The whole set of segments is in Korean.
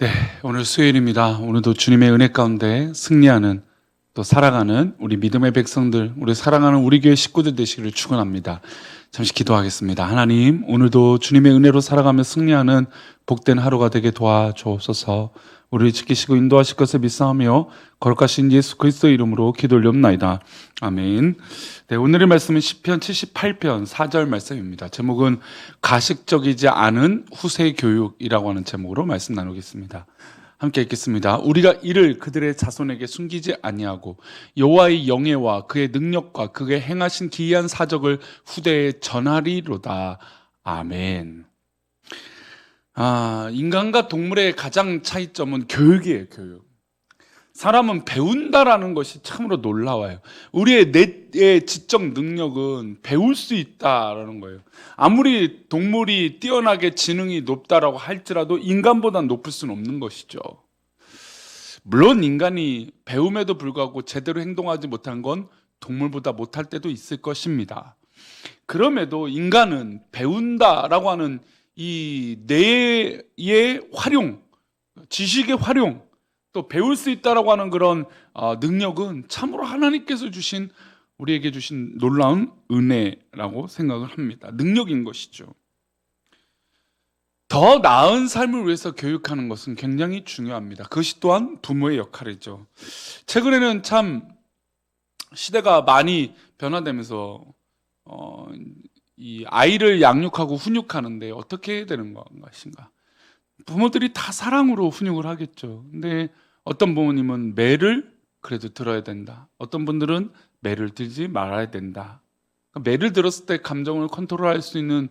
네, 오늘 수요일입니다. 오늘도 주님의 은혜 가운데 승리하는 또 살아가는 우리 믿음의 백성들, 우리 사랑하는 우리 교회 식구들 되시기를 축원합니다. 잠시 기도하겠습니다. 하나님, 오늘도 주님의 은혜로 살아가며 승리하는 복된 하루가 되게 도와주옵소서. 우리를 지키시고 인도하실 것을 믿사하며 거룩하신 예수 그리스도 이름으로 기도 올렵나이다. 아멘. 네, 오늘의 말씀은 시편 78편 4절 말씀입니다. 제목은 가식적이지 않은 후세 교육이라고 하는 제목으로 말씀 나누겠습니다. 함께 읽겠습니다. 우리가 이를 그들의 자손에게 숨기지 아니하고 여호와의 영예와 그의 능력과 그의 행하신 기이한 사적을 후대에 전하리로다. 아멘. 아, 인간과 동물의 가장 차이점은 교육이에요, 교육. 사람은 배운다라는 것이 참으로 놀라워요. 우리의 뇌의 지적 능력은 배울 수 있다라는 거예요. 아무리 동물이 뛰어나게 지능이 높다라고 할지라도 인간보다 높을 수는 없는 것이죠. 물론 인간이 배움에도 불구하고 제대로 행동하지 못한 건 동물보다 못할 때도 있을 것입니다. 그럼에도 인간은 배운다라고 하는 이 뇌의 활용, 지식의 활용, 또 배울 수 있다라고 하는 그런 어, 능력은 참으로 하나님께서 주신 우리에게 주신 놀라운 은혜라고 생각을 합니다. 능력인 것이죠. 더 나은 삶을 위해서 교육하는 것은 굉장히 중요합니다. 그것이 또한 부모의 역할이죠. 최근에는 참 시대가 많이 변화되면서 어, 이 아이를 양육하고 훈육하는데 어떻게 되는 것인가? 부모들이 다 사랑으로 훈육을 하겠죠. 근데 어떤 부모님은 매를 그래도 들어야 된다. 어떤 분들은 매를 들지 말아야 된다. 그러니까 매를 들었을 때 감정을 컨트롤할 수 있는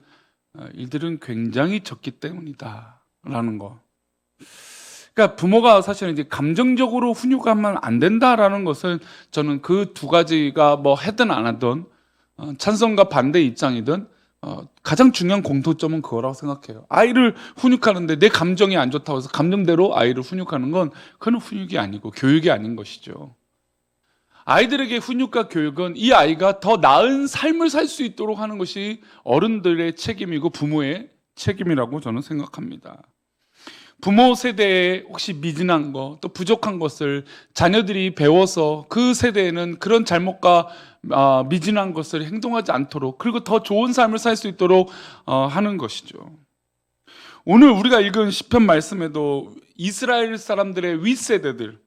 어, 일들은 굉장히 적기 때문이다라는 거. 그러니까 부모가 사실은 이제 감정적으로 훈육하면 안 된다라는 것을 저는 그 두 가지가 뭐 하든 안 하든 어, 찬성과 반대 입장이든 어, 가장 중요한 공통점은 그거라고 생각해요. 아이를 훈육하는데 내 감정이 안 좋다고 해서 감정대로 아이를 훈육하는 건 그건 훈육이 아니고 교육이 아닌 것이죠. 아이들에게 훈육과 교육은 이 아이가 더 나은 삶을 살 수 있도록 하는 것이 어른들의 책임이고 부모의 책임이라고 저는 생각합니다. 부모 세대에 혹시 미진한 것, 또 부족한 것을 자녀들이 배워서 그 세대에는 그런 잘못과 어, 미진한 것을 행동하지 않도록 그리고 더 좋은 삶을 살 수 있도록 어, 하는 것이죠. 오늘 우리가 읽은 시편 말씀에도 이스라엘 사람들의 윗세대들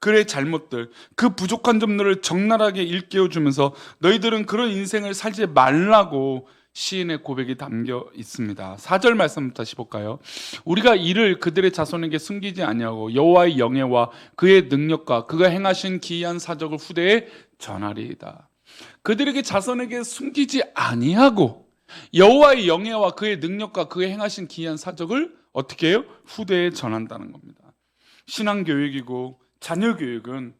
그의 잘못들, 그 부족한 점들을 적나라하게 일깨워 주면서 너희들은 그런 인생을 살지 말라고 시인의 고백이 담겨 있습니다. 4절 말씀 다시 볼까요? 우리가 이를 그들의 자손에게 숨기지 아니하고 여호와의 영예와 그의 능력과 그가 행하신 기이한 사적을 후대에 전하리이다. 그들에게 자손에게 숨기지 아니하고 여호와의 영예와 그의 능력과 그의 행하신 기이한 사적을 어떻게 해요? 후대에 전한다는 겁니다. 신앙 교육이고 자녀 교육은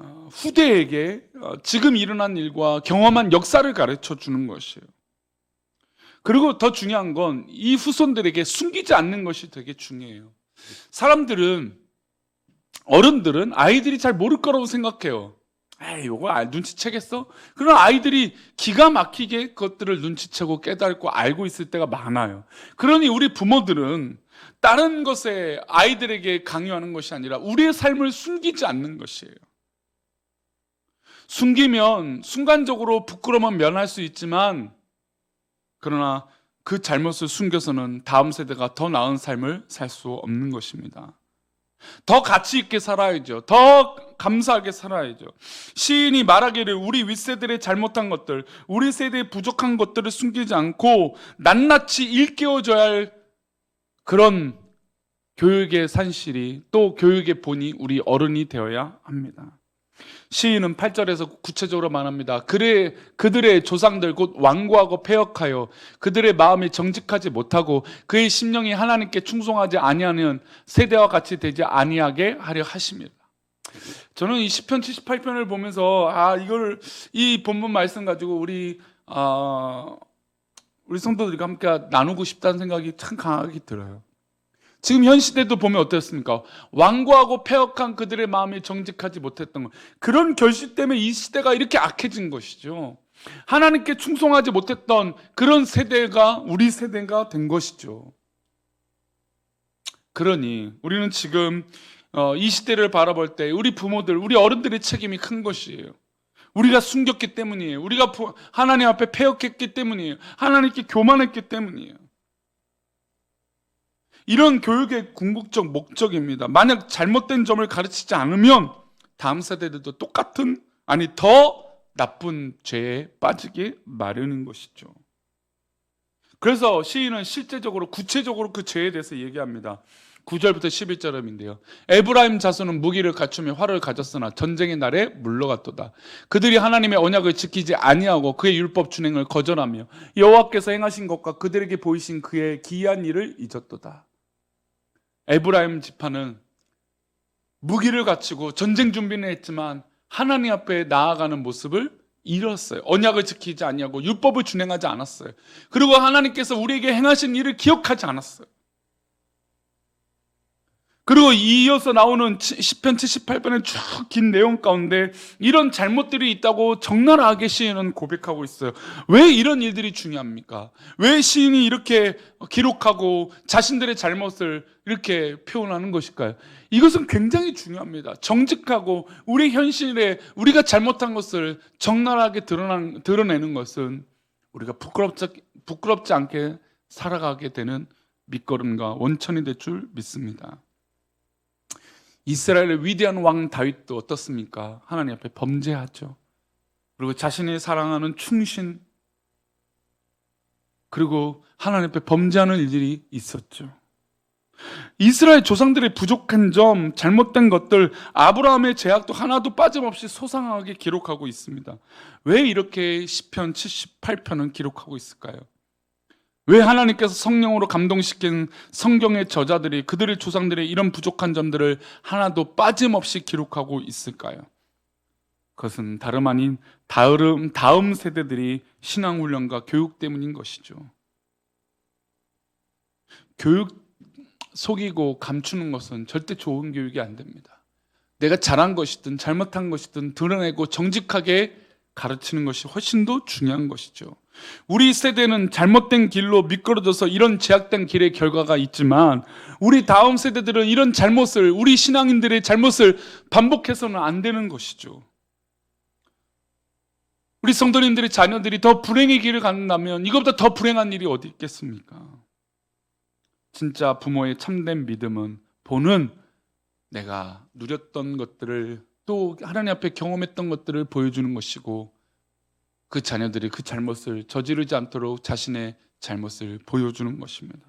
어, 후대에게 어, 지금 일어난 일과 경험한 역사를 가르쳐 주는 것이에요. 그리고 더 중요한 건 이 후손들에게 숨기지 않는 것이 되게 중요해요. 사람들은 어른들은 아이들이 잘 모를 거라고 생각해요. 에이, 요거 아, 눈치채겠어? 그런 아이들이 기가 막히게 그것들을 눈치채고 깨닫고 알고 있을 때가 많아요. 그러니 우리 부모들은 다른 것에 아이들에게 강요하는 것이 아니라 우리의 삶을 숨기지 않는 것이에요. 숨기면 순간적으로 부끄러움은 면할 수 있지만 그러나 그 잘못을 숨겨서는 다음 세대가 더 나은 삶을 살 수 없는 것입니다. 더 가치 있게 살아야죠. 더 감사하게 살아야죠. 시인이 말하기를 우리 윗세들의 잘못한 것들, 우리 세대의 부족한 것들을 숨기지 않고 낱낱이 일깨워줘야 할 그런 교육의 산실이 또 교육의 본이 우리 어른이 되어야 합니다. 시인은 8절에서 구체적으로 말합니다. 그래, 그들의 조상들 곧 왕고하고 폐역하여 그들의 마음이 정직하지 못하고 그의 심령이 하나님께 충성하지 아니하는 세대와 같이 되지 아니하게 하려 하십니다. 저는 이 시편 78편을 보면서 아 이걸 이 본문 말씀 가지고 우리 어, 우리 성도들과 함께 나누고 싶다는 생각이 참 강하게 들어요. 지금 현 시대도 보면 어떻습니까? 왕고하고 폐역한 그들의 마음이 정직하지 못했던 것. 그런 결실 때문에 이 시대가 이렇게 악해진 것이죠. 하나님께 충성하지 못했던 그런 세대가 우리 세대가 된 것이죠. 그러니 우리는 지금 어, 이 시대를 바라볼 때 우리 부모들, 우리 어른들의 책임이 큰 것이에요. 우리가 숨겼기 때문이에요. 우리가 부- 하나님 앞에 패역했기 때문이에요. 하나님께 교만했기 때문이에요. 이런 교육의 궁극적 목적입니다. 만약 잘못된 점을 가르치지 않으면 다음 세대들도 똑같은 아니 더 나쁜 죄에 빠지게 마련인 것이죠. 그래서 시인은 실제적으로 구체적으로 그 죄에 대해서 얘기합니다. 9절부터 11절음인데요. 에브라임 자손은 무기를 갖추며 활을 가졌으나 전쟁의 날에 물러갔도다. 그들이 하나님의 언약을 지키지 아니하고 그의 율법 준행을 거절하며 여호와께서 행하신 것과 그들에게 보이신 그의 기이한 일을 잊었도다. 에브라임 지파는 무기를 갖추고 전쟁 준비는 했지만 하나님 앞에 나아가는 모습을 잃었어요. 언약을 지키지 아니하고 율법을 준행하지 않았어요. 그리고 하나님께서 우리에게 행하신 일을 기억하지 않았어요. 그리고 이어서 나오는 10편 78편의 쭉 긴 내용 가운데 이런 잘못들이 있다고 적나라하게 시인은 고백하고 있어요. 왜 이런 일들이 중요합니까? 왜 시인이 이렇게 기록하고 자신들의 잘못을 이렇게 표현하는 것일까요? 이것은 굉장히 중요합니다. 정직하고 우리 현실에 우리가 잘못한 것을 적나라하게 드러난, 드러내는 것은 우리가 부끄럽지, 부끄럽지 않게 살아가게 되는 밑거름과 원천이 될 줄 믿습니다. 이스라엘의 위대한 왕 다윗도 어떻습니까? 하나님 앞에 범죄하죠. 그리고 자신이 사랑하는 충신 그리고 하나님 앞에 범죄하는 일들이 있었죠. 이스라엘 조상들의 부족한 점, 잘못된 것들, 아브라함의 제약도 하나도 빠짐없이 소상하게 기록하고 있습니다. 왜 이렇게 시편 78편은 기록하고 있을까요? 왜 하나님께서 성령으로 감동시킨 성경의 저자들이 그들의 조상들의 이런 부족한 점들을 하나도 빠짐없이 기록하고 있을까요? 그것은 다름 아닌 다음, 다음 세대들이 신앙훈련과 교육 때문인 것이죠. 교육 속이고 감추는 것은 절대 좋은 교육이 안 됩니다. 내가 잘한 것이든 잘못한 것이든 드러내고 정직하게 가르치는 것이 훨씬 더 중요한 것이죠. 우리 세대는 잘못된 길로 미끄러져서 이런 제약된 길의 결과가 있지만 우리 다음 세대들은 이런 잘못을 우리 신앙인들의 잘못을 반복해서는 안 되는 것이죠. 우리 성도님들의 자녀들이 더 불행의 길을 갖는다면 이것보다 더 불행한 일이 어디 있겠습니까? 진짜 부모의 참된 믿음은 보는 내가 누렸던 것들을 또 하나님 앞에 경험했던 것들을 보여주는 것이고 그 자녀들이 그 잘못을 저지르지 않도록 자신의 잘못을 보여주는 것입니다.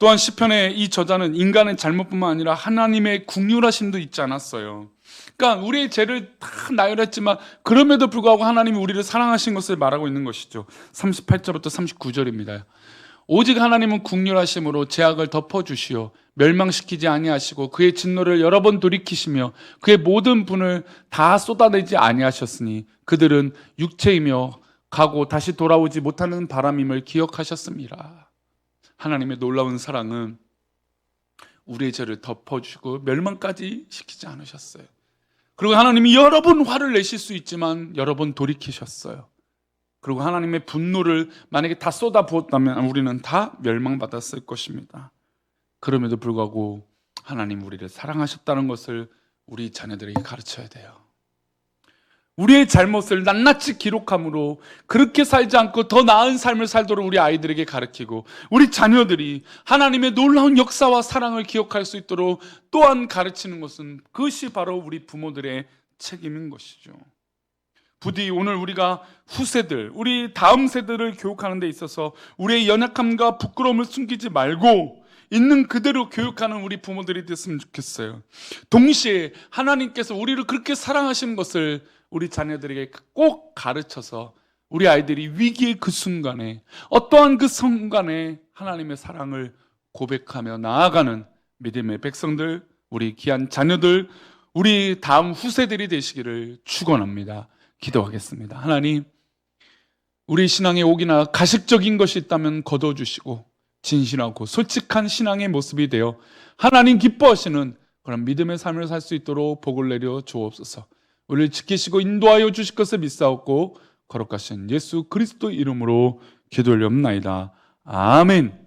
또한 시편의 이 저자는 인간의 잘못뿐만 아니라 하나님의 국률하심도 있지 않았어요. 그러니까 우리의 죄를 다 나열했지만 그럼에도 불구하고 하나님이 우리를 사랑하신 것을 말하고 있는 것이죠. 38절부터 39절입니다. 오직 하나님은 국률하심으로 제약을 덮어 주시어 멸망시키지 아니하시고 그의 진노를 여러 번 돌이키시며 그의 모든 분을 다 쏟아내지 아니하셨으니 그들은 육체이며 가고 다시 돌아오지 못하는 바람임을 기억하셨습니다. 하나님의 놀라운 사랑은 우리의 죄를 덮어주시고 멸망까지 시키지 않으셨어요. 그리고 하나님이 여러 번 화를 내실 수 있지만 여러 번 돌이키셨어요. 그리고 하나님의 분노를 만약에 다 쏟아 부었다면 우리는 다 멸망받았을 것입니다. 그럼에도 불구하고 하나님 우리를 사랑하셨다는 것을 우리 자녀들에게 가르쳐야 돼요. 우리의 잘못을 낱낱이 기록함으로 그렇게 살지 않고 더 나은 삶을 살도록 우리 아이들에게 가르치고 우리 자녀들이 하나님의 놀라운 역사와 사랑을 기억할 수 있도록 또한 가르치는 것은 그것이 바로 우리 부모들의 책임인 것이죠. 부디 오늘 우리가 후세들, 우리 다음 세대를 교육하는 데 있어서 우리의 연약함과 부끄러움을 숨기지 말고 있는 그대로 교육하는 우리 부모들이 됐으면 좋겠어요. 동시에 하나님께서 우리를 그렇게 사랑하시는 것을 우리 자녀들에게 꼭 가르쳐서 우리 아이들이 위기의 그 순간에 어떠한 그 순간에 하나님의 사랑을 고백하며 나아가는 믿음의 백성들, 우리 귀한 자녀들, 우리 다음 후세들이 되시기를 축원합니다. 기도하겠습니다. 하나님, 우리 신앙의 옥이나 가식적인 것이 있다면 거둬주시고 진실하고 솔직한 신앙의 모습이 되어 하나님 기뻐하시는 그런 믿음의 삶을 살 수 있도록 복을 내려 주옵소서. 우리를 지키시고 인도하여 주실 것을 믿사옵고 거룩하신 예수 그리스도 이름으로 기도 올리옵나이다. 아멘.